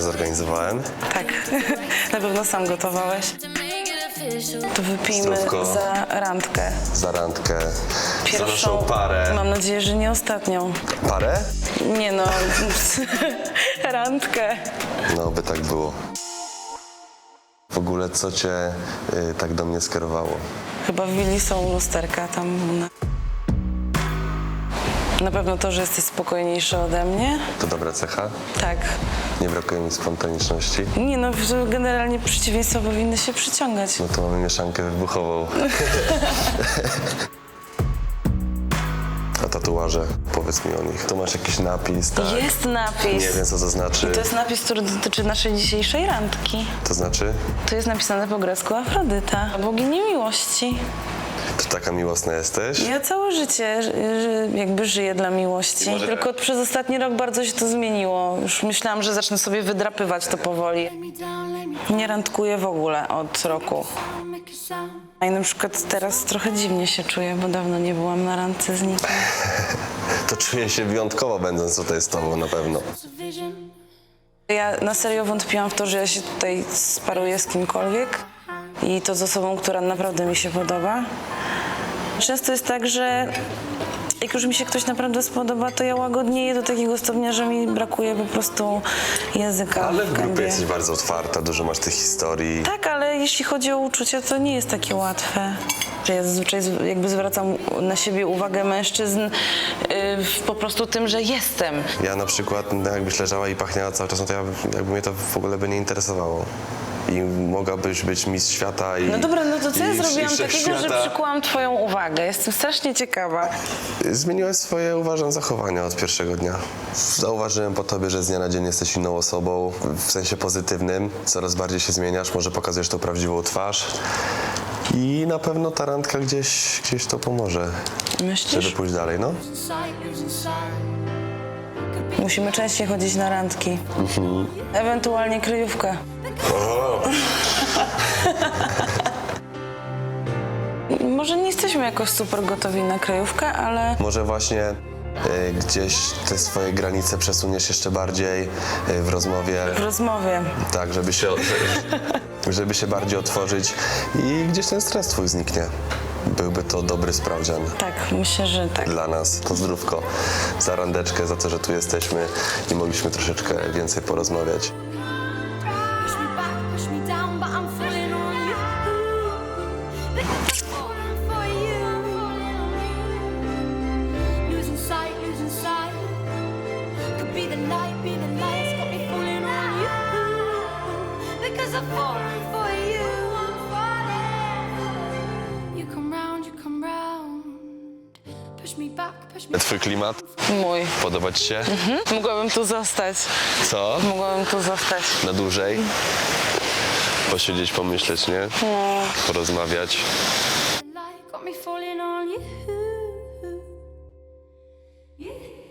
zorganizowałem. Tak, na pewno sam gotowałeś. To wypijmy Zdrówko. za randkę. Za randkę, za naszą parę. Mam nadzieję, że nie ostatnią. Parę? Nie no, randkę. No, by tak było. W ogóle co cię y, tak do mnie skierowało? Chyba w willi są lusterka tam. Na... na pewno to, że jesteś spokojniejszy ode mnie. To dobra cecha? Tak. Nie brakuje mi spontaniczności? Nie no, że generalnie przeciwieństwa powinny się przyciągać. No to mamy mieszankę wybuchową. A tatuaże, powiedz mi o nich. Tu masz jakiś napis, tak? Jest napis. Nie wiem, co to znaczy. I to jest napis, który dotyczy naszej dzisiejszej randki. To znaczy? Tu jest napisane po grecku Afrodyta, bogini miłości. Taka miłosna jesteś? Ja całe życie ży- ży- jakby żyję dla miłości. może- Tylko przez ostatni rok bardzo się to zmieniło. Już myślałam, że zacznę sobie wydrapywać to powoli. Nie randkuję w ogóle od roku. A i na przykład teraz trochę dziwnie się czuję, bo dawno nie byłam na randce z nikim. To czuję się wyjątkowo, będąc tutaj z tobą na pewno. Ja na serio wątpiłam w to, że ja się tutaj sparuję z kimkolwiek i to z osobą, która naprawdę mi się podoba. Często jest tak, że jak już mi się ktoś naprawdę spodoba, to ja łagodnieję do takiego stopnia, że mi brakuje po prostu języka Ale w grupie jesteś bardzo otwarta, dużo masz tych historii. Tak, ale jeśli chodzi o uczucia, to nie jest takie łatwe. Ja zazwyczaj jakby zwracam na siebie uwagę mężczyzn yy, po prostu tym, że jestem. Ja na przykład, no, jakbyś leżała i pachniała cały czas, no to ja, jakby mnie to w ogóle by nie interesowało. I mogłabyś być mistrz świata i No dobra, no to co ja i- zrobiłam takiego, że przykułam twoją uwagę? Jestem strasznie ciekawa. Zmieniłaś swoje, uważam, zachowania od pierwszego dnia. Zauważyłem po tobie, że z dnia na dzień jesteś inną osobą, w sensie pozytywnym. Coraz bardziej się zmieniasz, może pokazujesz tą prawdziwą twarz. I na pewno ta randka gdzieś, gdzieś to pomoże, żeby Myślisz? pójść dalej, no. Musimy częściej chodzić na randki. Ewentualnie kryjówkę. Jakoś super gotowi na kryjówkę, ale Może właśnie y, gdzieś te swoje granice przesuniesz jeszcze bardziej y, w rozmowie. w rozmowie. Tak, żeby się, że- żeby się bardziej otworzyć i gdzieś ten stres twój zniknie. Byłby to dobry sprawdzian Tak, myślę, że tak. dla nas. To zdrówko za randeczkę, za to, że tu jesteśmy i mogliśmy troszeczkę więcej porozmawiać. Push me back, push me down, but I'm falling on you. Twój klimat? Mój. Podoba ci się? Mogłabym tu zostać. Co? Mogłabym tu zostać. Na dłużej? Posiedzieć, pomyśleć, nie? Porozmawiać.